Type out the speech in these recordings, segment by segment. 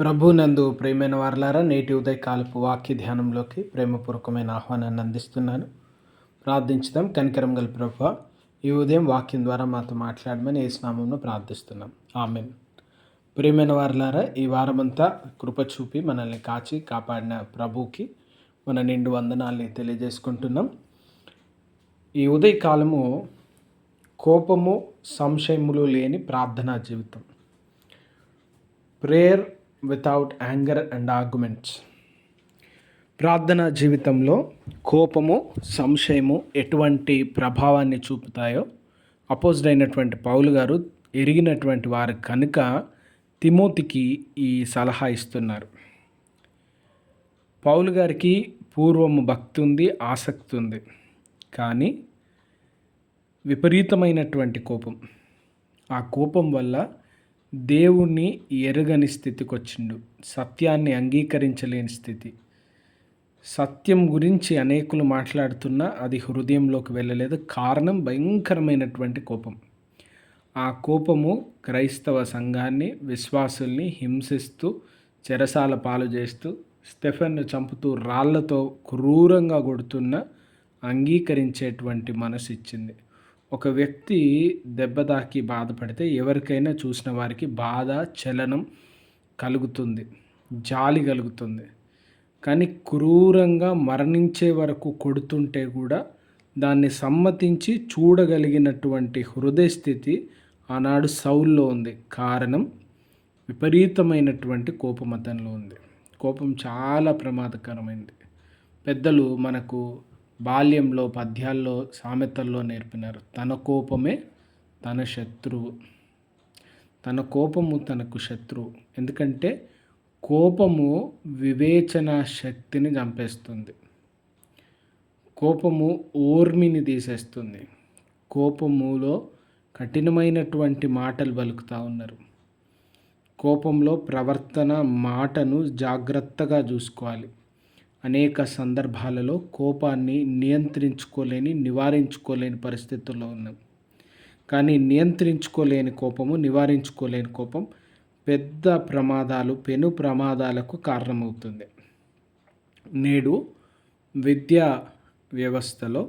ప్రభునందు ప్రేమైన వారలారా నేటి ఉదయకాలపు వాక్య ధ్యానంలోకి ప్రేమపూర్వకమైన ఆహ్వానాన్ని అందిస్తున్నాను. ప్రార్థించుదాం. కనికరం గల ప్రభు ఈ ఉదయం వాక్యం ద్వారా మాతో మాట్లాడమని ఏ స్నామంలో ప్రార్థిస్తున్నాం. ఆమె ప్రేమైన వారలారా ఈ వారమంతా కృప చూపి మనల్ని కాచి కాపాడిన ప్రభుకి మన నిండు వందనాల్ని తెలియజేసుకుంటున్నాం. ఈ ఉదయకాలము కోపము సంశయములు లేని ప్రార్థనా జీవితం. Prayer without anger and arguments ప్రార్థన జీవితంలో కోపము సంశయము ఎటువంటి ప్రభావాన్ని చూపుతాయో? అపోజిట్ అయినటువంటి పౌలు గారు ఎరిగినటువంటి వారు కనుక తిమోతికి ఈ సలహా ఇస్తున్నారు. పౌలు గారికి పూర్వము భక్తి ఉంది ఆసక్తి ఉంది. కానీ విపరీతమైనటువంటి కోపం. ఆ కోపం వల్ల దేవుణ్ణి ఎరగని స్థితికి వచ్చిండు సత్యాన్ని అంగీకరించలేని స్థితి. సత్యం గురించి అనేకులు మాట్లాడుతున్నా అది హృదయంలోకి వెళ్ళలేదు. కారణం భయంకరమైనటువంటి కోపం. ఆ కోపము క్రైస్తవ సంఘాన్ని విశ్వాసుల్ని హింసిస్తూ చెరసాల పాలు చేస్తూ స్టెఫెన్ను చంపుతూ రాళ్ళతో క్రూరంగా కొడుతున్న అంగీకరించేటువంటి మనసు ఇచ్చింది. ఒక వ్యక్తి దెబ్బ తాకి బాధపడితే ఎవరికైనా చూసిన వారికి బాధ చలనం కలుగుతుంది జాలి కలుగుతుంది. కానీ క్రూరంగా మరణించే వరకు కొడుతుంటే కూడా దాన్ని సమ్మతించి చూడగలిగినటువంటి హృదయ స్థితి ఆనాడు సౌల్లో ఉంది. కారణం విపరీతమైనటువంటి కోపం అతనిలో ఉంది. కోపం చాలా ప్రమాదకరమైంది. పెద్దలు మనకు బాల్యంలో పద్యాల్లో సామెతల్లో నేర్పినారు. తన కోపమే తన శత్రువు. తన కోపము తనకు శత్రువు. ఎందుకంటే కోపము వివేచన శక్తిని చంపేస్తుంది. కోపము ఓర్మిని తీసేస్తుంది. కోపములో కఠినమైనటువంటి మాటలు పలుకుతూ ఉన్నారు. కోపంలో ప్రవర్తన మాటను జాగ్రత్తగా చూసుకోవాలి. అనేక సందర్భాలలో కోపాన్ని నియంత్రించుకోలేని నివారించుకోలేని పరిస్థితుల్లో ఉన్నాం. కానీ నియంత్రించుకోలేని కోపము నివారించుకోలేని కోపం పెద్ద ప్రమాదాలు పెను ప్రమాదాలకు కారణమవుతుంది. నేడు విద్యా వ్యవస్థలో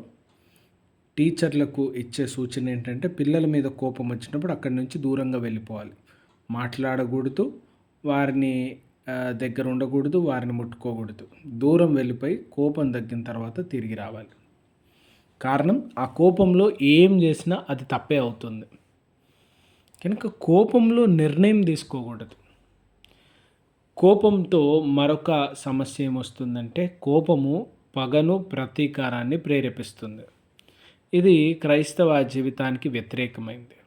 టీచర్లకు ఇచ్చే సూచన ఏంటంటే పిల్లల మీద కోపం వచ్చినప్పుడు అక్కడి నుంచి దూరంగా వెళ్ళిపోవాలి. మాట్లాడకూడదు వారిని దగ్గర ఉండకూడదు వారిని ముట్టుకోకూడదు. దూరం వెళ్ళిపోయి కోపం తగ్గిన తర్వాత తిరిగి రావాలి. కారణం ఆ కోపంలో ఏం చేసినా అది తప్పే అవుతుంది. కనుక కోపంలో నిర్ణయం తీసుకోకూడదు. కోపంతో మరొక సమస్య ఏమొస్తుందంటే కోపము పగను ప్రతీకారాన్ని ప్రేరేపిస్తుంది. ఇది క్రైస్తవ జీవితానికి వ్యతిరేకమైంది.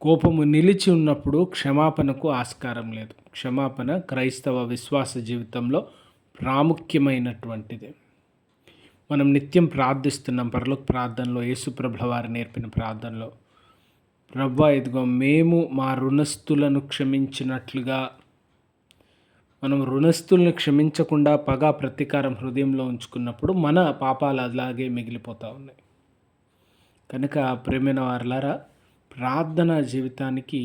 కోపము నిలిచి ఉన్నప్పుడు క్షమాపణకు ఆస్కారం లేదు. క్షమాపణ క్రైస్తవ విశ్వాస జీవితంలో ప్రాముఖ్యమైనటువంటిది. మనం నిత్యం ప్రార్థిస్తున్నాం పరలోక ప్రార్థనలో యేసుప్రభుల వారు నేర్పిన ప్రార్థనలో. ప్రభా ఇదిగో మేము మా రుణస్థులను క్షమించినట్లుగా మనం రుణస్థులను క్షమించకుండా పగ ప్రతీకారం హృదయంలో ఉంచుకున్నప్పుడు మన పాపాలు అలాగే మిగిలిపోతూ ఉన్నాయి. కనుక ప్రేమైన వారులారా ప్రార్థన జీవితానికి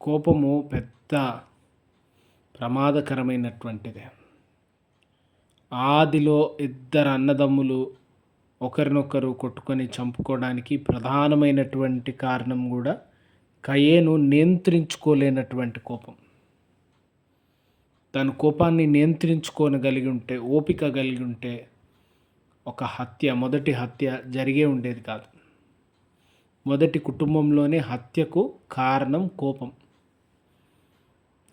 కోపము పెద్ద ప్రమాదకరమైనటువంటిది. ఆదిలో ఇద్దరు అన్నదమ్ములు ఒకరినొకరు కొట్టుకొని చంపుకోవడానికి ప్రధానమైనటువంటి కారణం కూడా కయేను నియంత్రించుకోలేనటువంటి కోపం. తన కోపాన్ని నియంత్రించుకోనగలిగి ఉంటే ఓపిక కలిగి ఉంటే ఒక హత్య మొదటి హత్య జరిగే ఉండేది కాదు. మొదటి కుటుంబంలోనే హత్యకు కారణం కోపం.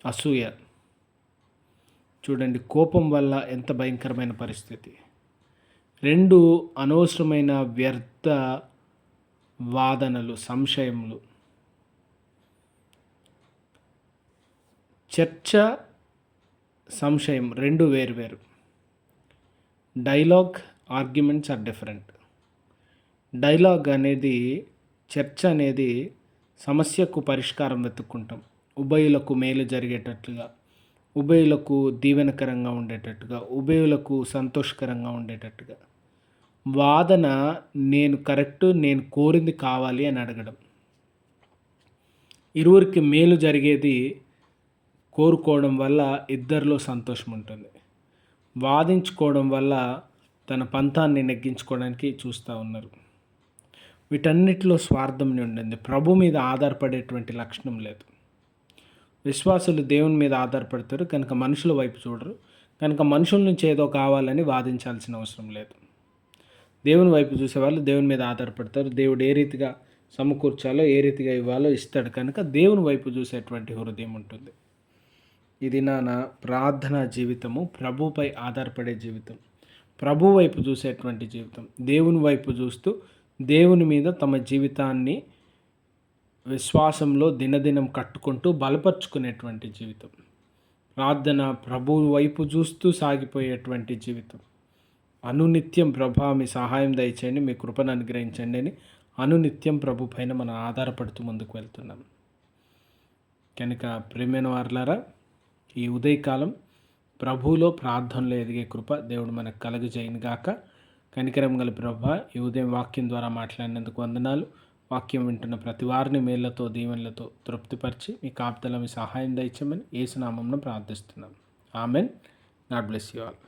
అసూయ. చూడండి కోపం వల్ల ఎంత భయంకరమైన పరిస్థితి. రెండు అనవసరమైన వ్యర్థ వాదనలు సంశయములు. చర్చ సంశయం రెండు వేరు వేరు. Dialogue arguments are different. Dialogue అనేది చర్చ అనేది సమస్యకు పరిష్కారం వెతుక్కుంటాం. ఉభయులకు మేలు జరిగేటట్లుగా. ఉభయులకు దీవెనకరంగా ఉండేటట్టుగా ఉభయులకు సంతోషకరంగా ఉండేటట్టుగా. వాదన నేను కరెక్ట్ నేను కోరింది కావాలి అని అడగడం. ఇరువురికి మేలు జరిగేది కోరుకోవడం వల్ల ఇద్దరిలో సంతోషం ఉంటుంది. వాదించుకోవడం వల్ల తన పంతాన్ని నెగ్గించుకోవడానికి చూస్తూ ఉన్నారు. వీటన్నిటిలో స్వార్థం ఉండింది. ప్రభు మీద ఆధారపడేటువంటి లక్షణం లేదు. విశ్వాసులు దేవుని మీద ఆధారపడతారు కనుక మనుషుల వైపు చూడరు. కనుక మనుషుల నుంచి ఏదో కావాలని వాదించాల్సిన అవసరం లేదు. దేవుని వైపు చూసేవాళ్ళు దేవుని మీద ఆధారపడతారు. దేవుడు ఏ రీతిగా సమకూర్చాలో ఏ రీతిగా ఇవ్వాలో ఇస్తాడు. కనుక దేవుని వైపు చూసేటువంటి హృదయం ఉంటుంది. ఇది నా ప్రార్థన జీవితము ప్రభుపై ఆధారపడే జీవితం. ప్రభు వైపు చూసేటువంటి జీవితం. దేవుని వైపు చూస్తూ దేవుని మీద తమ జీవితాన్ని విశ్వాసంలో దినదినం కట్టుకుంటూ బలపరుచుకునేటువంటి జీవితం. ప్రార్థన ప్రభు వైపు చూస్తూ సాగిపోయేటువంటి జీవితం. అనునిత్యం ప్రభా మీ సహాయం దయచేయండి మీ కృపను అనుగ్రహించండి అని అనునిత్యం ప్రభు పైన మనం ఆధారపడుతూ ముందుకు వెళ్తున్నాం. కనుక ప్రేమైన వారులారా ఈ ఉదయకాలం ప్రభువులో ప్రార్థనలో ఎదిగే కృప దేవుడు మనకు కలుగజేయను గాక కనికరం గల ప్రభ ఈ ఉదయం వాక్యం ద్వారా మాట్లాడినందుకు వందనాలు. వాక్యం వింటున్న ప్రతి వారిని మేళ్ళతో దీవెనలతో తృప్తిపరిచి మీ కాపుదల మీ సహాయం దయచమని ఏసునామంను ప్రార్థిస్తున్నాం. Amen. God bless you all.